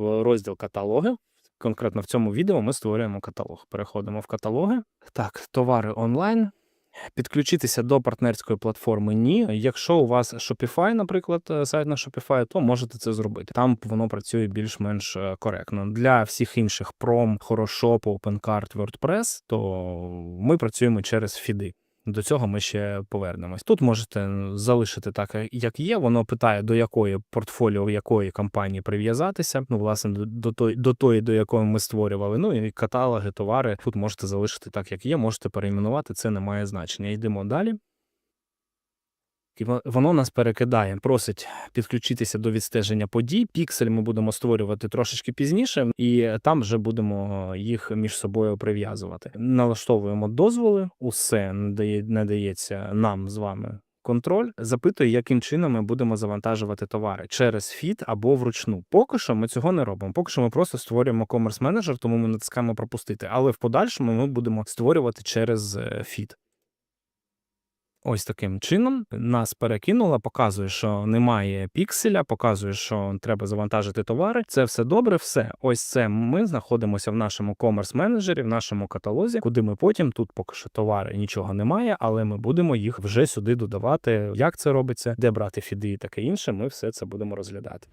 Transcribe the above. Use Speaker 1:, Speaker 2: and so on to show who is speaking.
Speaker 1: розділ каталоги. Конкретно в цьому відео ми створюємо каталог. Переходимо в каталоги. Так, товари онлайн. Підключитися до партнерської платформи ні. Якщо у вас Shopify, наприклад, е, сайт на Shopify, то можете це зробити. Там воно працює більш-менш е, коректно. Для всіх інших пром, Хорошоп, OpenCart, WordPress, то ми працюємо через фіди. До цього ми ще повернемось. Тут можете залишити так, як є. Воно питає, до якої портфоліо якої компанії прив'язатися. Ну, власне, до- до той, до тої, до якої ми створювали. Ну і каталоги, товари. Тут можете залишити так, як є. Можете перейменувати. Це не має значення. Йдемо далі. І воно нас перекидає, просить підключитися до відстеження подій. Піксель ми будемо створювати трошечки пізніше, і там вже будемо їх між собою прив'язувати. Налаштовуємо дозволи, усе надає, надається нам з вами. Контроль запитує, яким чином ми будемо завантажувати товари через фіт або вручну. Поки що ми цього не робимо. Поки що ми просто створюємо комерс менеджер, тому ми натискаємо пропустити. Але в подальшому ми будемо створювати через е, фіт. Ось таким чином нас перекинуло, показує, що немає пікселя, показує, що треба завантажити товари. Це все добре, все. Ось це ми знаходимося в нашому комерс менеджері, в нашому каталозі, куди ми потім тут поки що товари нічого немає, але ми будемо їх вже сюди додавати. Як це робиться, де брати фіди і таке інше. Ми все це будемо розглядати.